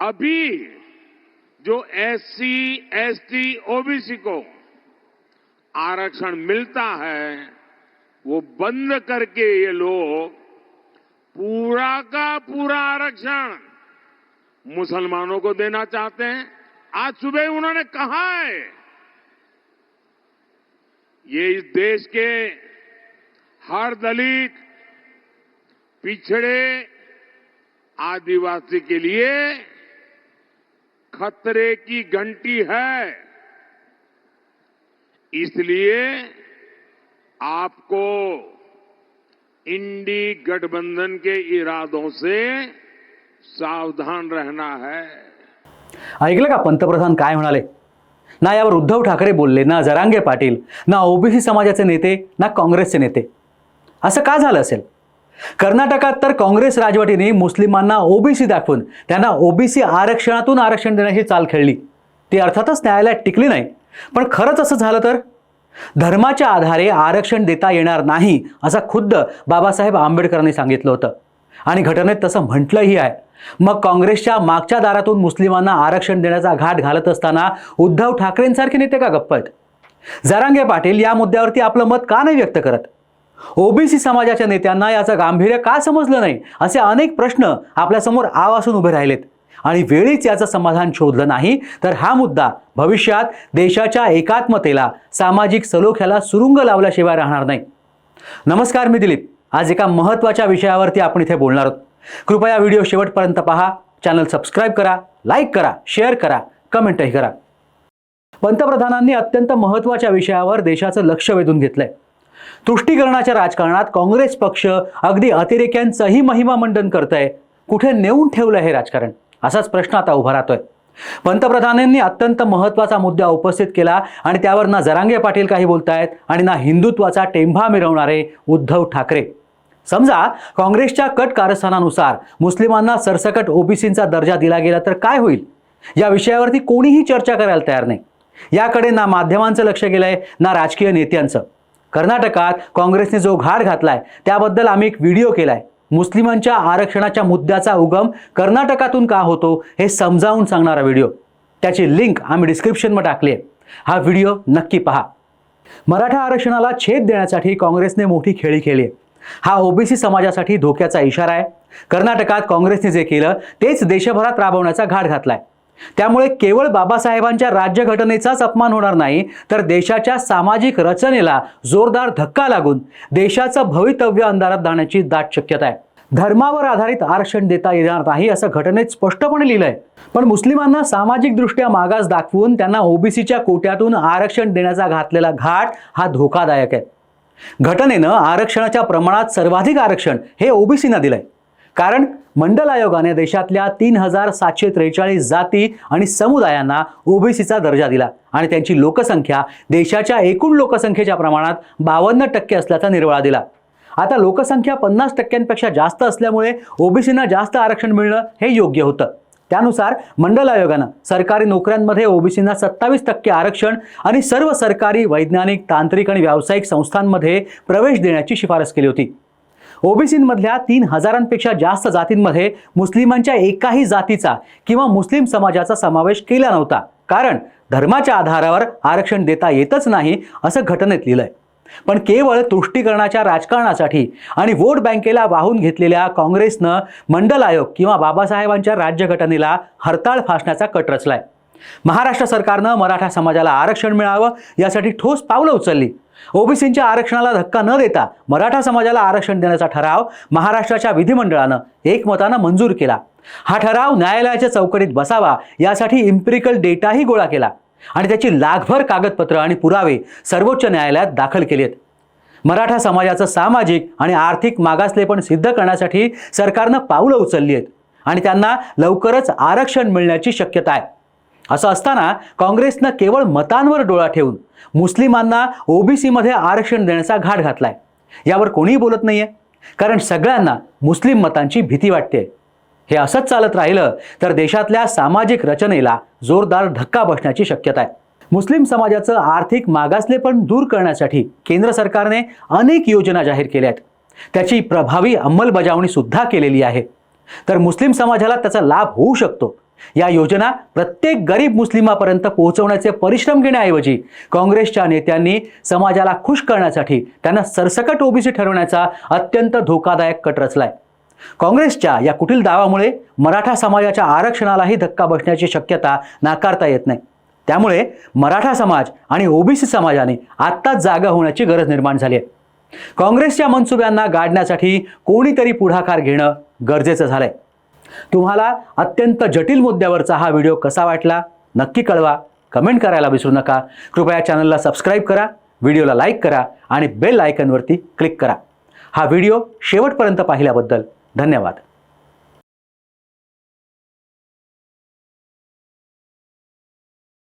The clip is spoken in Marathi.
अभी जो एससी, एसटी, ओबीसी को आरक्षण मिलता है, वो बंद करके ये लोग पूरा का पूरा आरक्षण मुसलमानों को देना चाहते हैं। आज सुबह उन्होंने कहा है, ये इस देश के हर दलित, पिछड़े आदिवासी के लिए खतरे की घंटी है। इसलिए आपको इंडी गठबंधन के इरादों से सावधान रहना है। ऐकलं का पंतप्रधान काय म्हणाले? ना यावर उद्धव ठाकरे बोलले ना जरांगे पाटील ना ओबीसी समाजाचे नेते ना काँग्रेसचे नेते. असं का झालं असेल? कर्नाटकात तर काँग्रेस राजवटीने मुस्लिमांना ओबीसी दाखवून त्यांना ओबीसी आरक्षणातून आरक्षण देण्याची चाल खेळली. ती अर्थातच न्यायालयात टिकली नाही. पण खरंच असं झालं तर? धर्माच्या आधारे आरक्षण देता येणार नाही असं खुद्द बाबासाहेब आंबेडकरांनी सांगितलं होतं. आणि घटनेत तसं म्हटलंही आहे. मग काँग्रेसच्या मागच्या दारातून मुस्लिमांना आरक्षण देण्याचा घाट घालत असताना उद्धव ठाकरेंसारखे नेते का गप्प आहेत? जरांगे पाटील या मुद्द्यावरती आपलं मत का नाही व्यक्त करत? ओबीसी समाजाच्या नेत्यांना याचं गांभीर्य का समजलं नाही? असे अनेक प्रश्न आपल्यासमोर आवासून उभे राहिलेत. आणि वेळीच याचं समाधान शोधलं नाही तर हा मुद्दा भविष्यात देशाच्या एकात्मतेला सामाजिक सलोख्याला सुरुंग लावल्याशिवाय राहणार नाही. नमस्कार मी दिलीप. आज एका महत्त्वाच्या विषयावरती आपण इथे बोलणार आहोत. कृपया व्हिडिओ शेवटपर्यंत पहा चॅनल सबस्क्राईब करा लाईक करा शेअर करा कमेंटही करा. पंतप्रधानांनी अत्यंत महत्त्वाच्या विषयावर देशाचं लक्ष वेधून घेतलंय. तुष्टीकरणाच्या राजकारणात काँग्रेस पक्ष अगदी अतिरेक्यांचंही महिमामंडन करत आहे कुठे नेऊन ठेवलं हे राजकारण? असाच प्रश्न आता उभा राहतोय. पंतप्रधानांनी अत्यंत महत्त्वाचा मुद्दा उपस्थित केला आणि त्यावर ना जरांगे पाटील काही बोलतायत आणि ना हिंदुत्वाचा टेंभा मिरवणारे उद्धव ठाकरे. समजा काँग्रेसच्या कट कारस्थानानुसार मुस्लिमांना सरसकट ओबीसींचा दर्जा दिला गेला तर काय होईल? या विषयावरती कोणीही चर्चा करायला तयार नाही. याकडे ना माध्यमांचं लक्ष गेलंय ना राजकीय नेत्यांचं. कर्नाटकात काँग्रेसने जो घाट घातलाय त्याबद्दल आम्ही एक व्हिडिओ केलाय. मुस्लिमांच्या आरक्षणाच्या मुद्द्याचा उगम कर्नाटकातून का होतो हे समजावून सांगणारा व्हिडिओ. त्याची लिंक आम्ही डिस्क्रिप्शनमध्ये टाकली आहे. हा व्हिडिओ नक्की पहा. मराठा आरक्षणाला छेद देण्यासाठी काँग्रेसने मोठी खेळी खेळली आहे. हा ओबीसी समाजासाठी धोक्याचा इशारा आहे. कर्नाटकात काँग्रेसने जे केलं तेच देशभरात राबवण्याचा घाट घातलाय. त्यामुळे केवळ बाबासाहेबांच्या राज्यघटनेचाच अपमान होणार नाही तर देशाच्या सामाजिक रचनेला जोरदार धक्का लागून देशाचं भवितव्य अंधारात जाण्याची दाट शक्यता आहे. धर्मावर आधारित आरक्षण देता येणार नाही असं घटनेत स्पष्टपणे लिहिलंय. पण मुस्लिमांना सामाजिकदृष्ट्या मागास दाखवून त्यांना ओबीसीच्या कोट्यातून आरक्षण देण्याचा घातलेला घाट हा धोकादायक आहे. घटनेनं आरक्षणाच्या प्रमाणात सर्वाधिक आरक्षण हे ओबीसीना दिलंय. कारण मंडल आयोगाने देशातल्या तीन हजार सातशे त्रेचाळीस जाती आणि समुदायांना ओबीसीचा दर्जा दिला आणि त्यांची लोकसंख्या देशाच्या एकूण लोकसंख्येच्या प्रमाणात बावन्न टक्के असल्याचा निर्वाळा दिला. आता लोकसंख्या पन्नास टक्क्यांपेक्षा जास्त असल्यामुळे ओबीसींना जास्त आरक्षण मिळणं हे योग्य होतं. त्यानुसार मंडल आयोगानं सरकारी नोकऱ्यांमध्ये ओबीसींना सत्तावीस टक्के आरक्षण आणि सर्व सरकारी वैज्ञानिक तांत्रिक आणि व्यावसायिक संस्थांमध्ये प्रवेश देण्याची शिफारस केली होती. ओबीसींमधल्या तीन हजारांपेक्षा जास्त जातींमध्ये मुस्लिमांच्या एकाही जातीचा किंवा मुस्लिम समाजाचा समावेश केला नव्हता. कारण धर्माच्या आधारावर आरक्षण देता येतच नाही असं घटनेत लिहिलंय. पण केवळ तुष्टीकरणाच्या राजकारणासाठी आणि वोट बँकेला वाहून घेतलेल्या काँग्रेसनं मंडल आयोग किंवा बाबासाहेबांच्या राज्यघटनेला हरताळ फासण्याचा कट रचलाय. महाराष्ट्र सरकारनं मराठा समाजाला आरक्षण मिळावं यासाठी ठोस पावलं उचलली. ओबीसींच्या आरक्षणाला धक्का न देता मराठा समाजाला आरक्षण देण्याचा ठराव महाराष्ट्राच्या विधिमंडळानं एकमतानं मंजूर केला. हा ठराव न्यायालयाच्या चौकटीत बसावा यासाठी इम्पिरिकल डेटाही गोळा केला आणि त्याची लाखभर कागदपत्र आणि पुरावे सर्वोच्च न्यायालयात दाखल केलेत. मराठा समाजाचं सामाजिक आणि आर्थिक मागासलेपण सिद्ध करण्यासाठी सरकारनं पावलं उचलली आहेत आणि त्यांना लवकरच आरक्षण मिळण्याची शक्यता आहे. असं असताना काँग्रेसनं केवळ मतांवर डोळा ठेवून मुस्लिमांना ओबीसीमध्ये आरक्षण देण्याचा घाट घातलाय. यावर कोणीही बोलत नाहीये. कारण सगळ्यांना मुस्लिम मतांची भीती वाटते हे असंच चालत राहिलं तर देशातल्या सामाजिक रचनेला जोरदार धक्का बसण्याची शक्यता आहे. मुस्लिम समाजाचं आर्थिक मागासलेपण दूर करण्यासाठी केंद्र सरकारने अनेक योजना जाहीर केल्या आहेत. त्याची प्रभावी अंमलबजावणी सुद्धा केलेली आहे. तर मुस्लिम समाजाला त्याचा लाभ होऊ शकतो. या योजना प्रत्येक गरीब मुस्लिमापर्यंत पोहोचवण्याचे परिश्रम घेण्याऐवजी काँग्रेसच्या नेत्यांनी समाजाला खुश करण्यासाठी त्यांना सरसकट ओबीसी ठरवण्याचा अत्यंत धोकादायक कट रचलाय. काँग्रेसच्या या कुटील दावामुळे मराठा समाजाच्या आरक्षणालाही धक्का बसण्याची शक्यता नाकारता येत नाही. त्यामुळे मराठा समाज आणि ओबीसी समाजाने आत्ताच जागा होण्याची गरज निर्माण झाली आहे. काँग्रेसच्या मनसुब्यांना गाडण्यासाठी कोणीतरी पुढाकार घेणं गरजेचं झालंय. तुम्हाला अत्यंत जटिल मुद्द्यावरचा हा व्हिडिओ कसा वाटला नक्की कळवा. कमेंट करायला विसरू नका. कृपया चॅनलला सबस्क्राईब करा व्हिडिओला लाईक करा आणि बेल आयकनवरती क्लिक करा. हा व्हिडिओ शेवटपर्यंत पाहिल्याबद्दल धन्यवाद.